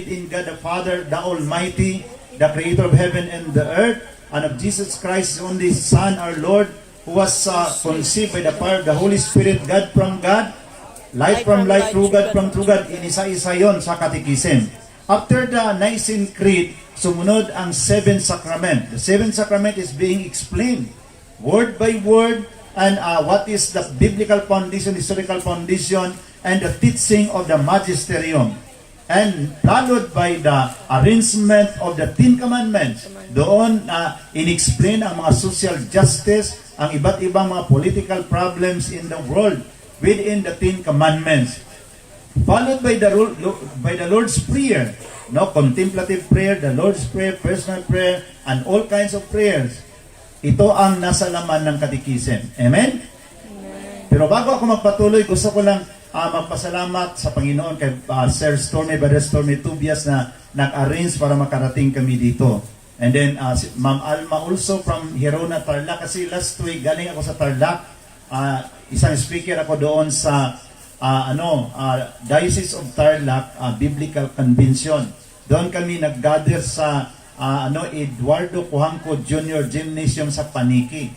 believe in God the Father, the Almighty, the Creator of heaven and the earth, and of Jesus Christ, His only Son, our Lord, who was uh, conceived by the power of the Holy Spirit, God from God, light from light, true God from true God, inisa-isa yon sa katikisim. After the Nicene Creed, sumunod ang seven sacrament. The seven sacrament is being explained word by word and uh, what is the biblical foundation, historical foundation, and the teaching of the magisterium. And followed by the arrangement of the Ten Commandments. Doon uh, in-explain ang mga social justice, ang iba't ibang mga political problems in the world within the Ten Commandments followed by the by the Lord's prayer, no contemplative prayer, the Lord's prayer, personal prayer, and all kinds of prayers. Ito ang nasa laman ng katikism. Amen? Pero bago ako magpatuloy, gusto ko lang ah, magpasalamat sa Panginoon kay ah, Sir Stormy, Brother Stormy Tubias na nag-arrange para makarating kami dito. And then, ah, si Ma'am Alma also from Hirona, Tarlac. Kasi last week, galing ako sa Tarlac. Ah, isang speaker ako doon sa ah, ano, ah, Diocese of Tarlac ah, Biblical Convention. Doon kami nag-gather sa ah, ano Eduardo Cuangco Junior Gymnasium sa Paniki.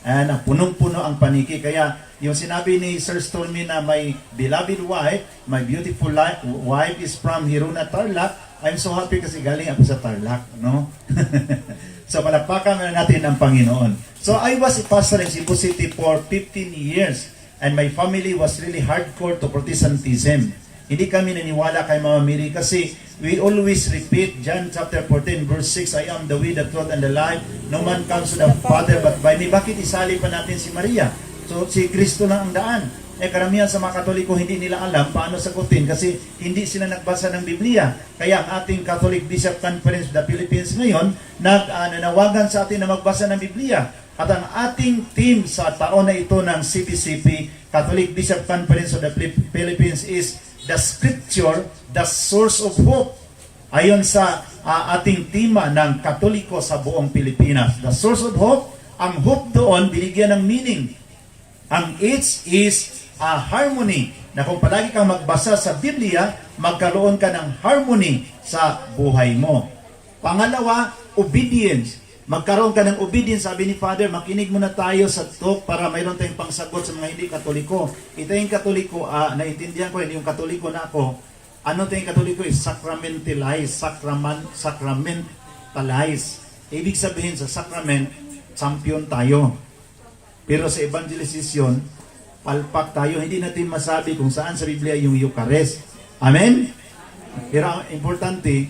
And ah, punong-puno ang paniki. Kaya yung sinabi ni Sir Stormy na my beloved wife, my beautiful li- wife is from Hiruna, Tarlac. I'm so happy kasi galing ako sa Tarlac, no? so palakpakan na natin ang Panginoon. So I was a pastor in Cebu City for 15 years and my family was really hardcore to Protestantism. Hindi kami naniwala kay Mama Mary kasi we always repeat John chapter 14 verse 6, I am the way, the truth, and the life. No man comes to the Father but by me. Bakit isali pa natin si Maria? So si Kristo lang ang daan. Eh karamihan sa mga Katoliko hindi nila alam paano sagutin kasi hindi sila nagbasa ng Biblia. Kaya ang ating Catholic Bishop Conference of the Philippines ngayon nag uh, nanawagan sa atin na magbasa ng Biblia. At ang ating team sa taon na ito ng CBCP, Catholic Bishop Conference of the Philip- Philippines is the scripture, the source of hope. Ayon sa ah, ating tema ng Katoliko sa buong Pilipinas. The source of hope, ang hope doon binigyan ng meaning. Ang H is a harmony na kung palagi kang magbasa sa Biblia, magkaroon ka ng harmony sa buhay mo. Pangalawa, obedience. Magkaroon ka ng obedience, sabi ni Father, makinig muna tayo sa talk para mayroon tayong pangsagot sa mga hindi katoliko. Ito yung katoliko, ah, naintindihan ko yun, yung katoliko na ako, ano tayong katoliko is sacramentalize, sacrament, sacramentalize. Ibig sabihin sa sacrament, champion tayo. Pero sa evangelization, palpak tayo. Hindi natin masabi kung saan sa Biblia yung Eucharist. Amen? Pero ang importante,